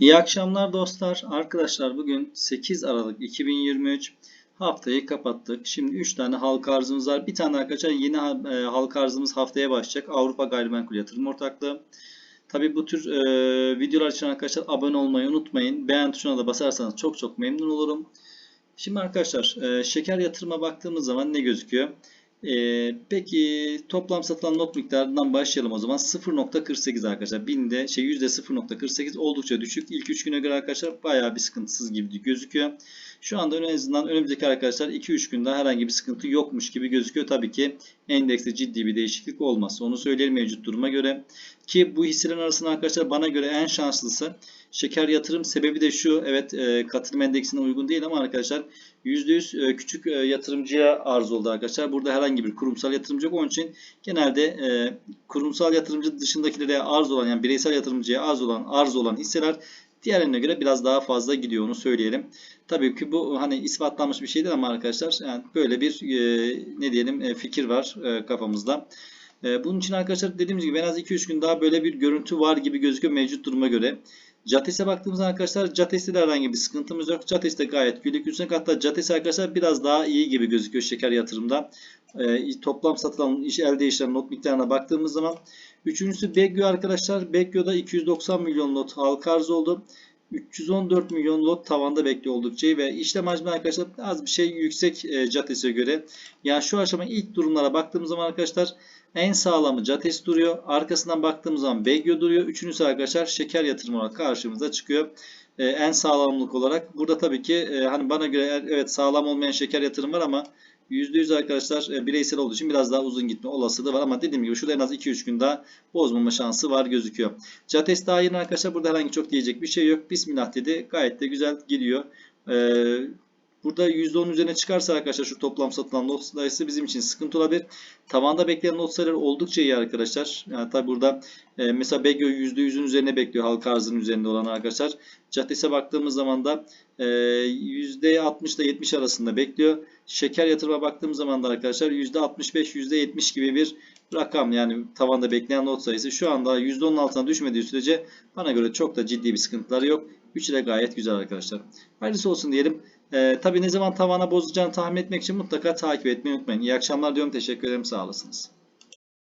İyi akşamlar dostlar. Arkadaşlar bugün 8 Aralık 2023 haftayı kapattık. Şimdi 3 tane halka arzımız var. Bir tane arkadaşlar yeni e, halka arzımız haftaya başlayacak. Avrupa Gayrimenkul Yatırım Ortaklığı. Tabi bu tür e, videolar için arkadaşlar abone olmayı unutmayın. Beğen tuşuna da basarsanız çok çok memnun olurum. Şimdi arkadaşlar e, şeker yatırıma baktığımız zaman ne gözüküyor? Ee, peki toplam satılan not miktarından başlayalım o zaman. 0.48 arkadaşlar. Binde şey %0.48 oldukça düşük. İlk 3 güne göre arkadaşlar bayağı bir sıkıntısız gibi gözüküyor. Şu anda en azından önümüzdeki arkadaşlar 2-3 günde herhangi bir sıkıntı yokmuş gibi gözüküyor. Tabii ki endekste ciddi bir değişiklik olmaz. Onu söyleyelim mevcut duruma göre. Ki bu hisselerin arasında arkadaşlar bana göre en şanslısı şeker yatırım. Sebebi de şu. Evet e, katılım endeksine uygun değil ama arkadaşlar %100 e, küçük e, yatırımcıya arz oldu arkadaşlar. Burada herhangi bir kurumsal yatırımcı yok. Onun için genelde e, kurumsal yatırımcı dışındakilere arz olan yani bireysel yatırımcıya arz olan arz olan hisseler diğerlerine göre biraz daha fazla gidiyor onu söyleyelim. Tabii ki bu hani ispatlanmış bir şey değil ama arkadaşlar yani böyle bir ne diyelim fikir var kafamızda. Bunun için arkadaşlar dediğimiz gibi en az 2-3 gün daha böyle bir görüntü var gibi gözüküyor mevcut duruma göre. Cates'e baktığımızda arkadaşlar Cates'te de herhangi bir sıkıntımız yok. Cates de gayet güllük yüksek. Hatta Cates arkadaşlar biraz daha iyi gibi gözüküyor şeker yatırımda. E, toplam satılan iş elde işlem not miktarına baktığımız zaman. Üçüncüsü Begyo arkadaşlar. Begyo'da 290 milyon lot halka arz oldu. 314 milyon lot tavanda bekliyor oldukça ve işlem hacmi arkadaşlar az bir şey yüksek e, Cates'e göre. Yani şu aşama ilk durumlara baktığımız zaman arkadaşlar en sağlamı Cates duruyor. Arkasından baktığımız zaman Begyo duruyor. Üçüncüsü arkadaşlar şeker yatırım olarak karşımıza çıkıyor. Ee, en sağlamlık olarak. Burada tabii ki e, hani bana göre evet sağlam olmayan şeker yatırım var ama %100 arkadaşlar e, bireysel olduğu için biraz daha uzun gitme olasılığı var ama dediğim gibi şurada en az 2-3 gün daha bozmama şansı var gözüküyor. Cates daha yeni arkadaşlar burada herhangi çok diyecek bir şey yok. Bismillah dedi. Gayet de güzel gidiyor. Ee, Burada %10 üzerine çıkarsa arkadaşlar şu toplam satılan not sayısı bizim için sıkıntı olabilir. Tavanda bekleyen not sayıları oldukça iyi arkadaşlar. Yani tabi burada e, mesela Begyo %100'ün üzerine bekliyor halka arzının üzerinde olan arkadaşlar. Caddes'e baktığımız zaman da e, %60 ile 70 arasında bekliyor. Şeker yatırıma baktığımız zaman da arkadaşlar %65 %70 gibi bir rakam yani tavanda bekleyen not sayısı şu anda %10'un altına düşmediği sürece bana göre çok da ciddi bir sıkıntıları yok. 3 de gayet güzel arkadaşlar. Hayırlısı olsun diyelim. Ee, tabii ne zaman tavana bozacağını tahmin etmek için mutlaka takip etmeyi unutmayın. İyi akşamlar diyorum. Teşekkür ederim. Sağ olasınız.